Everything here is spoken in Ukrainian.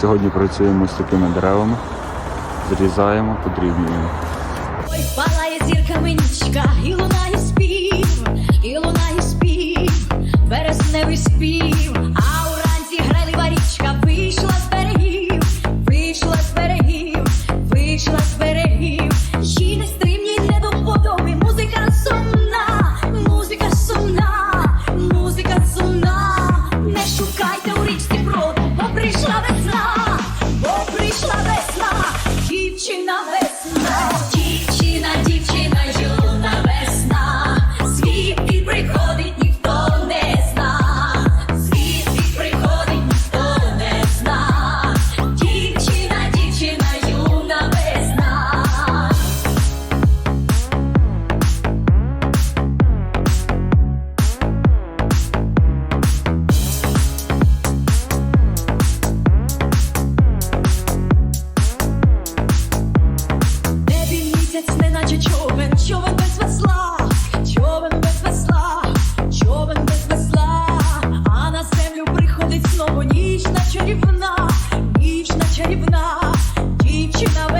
Сьогодні працюємо з такими деревами, зрізаємо, подрібнюємо. Ой, палає зірка менічка, і лунає спів, і лунає спів, вересневий спів, місяць, неначе човен, човен без весла, човен без весла, човен без весла, а на землю приходить знову нічна чарівна, нічна чарівна, дівчина.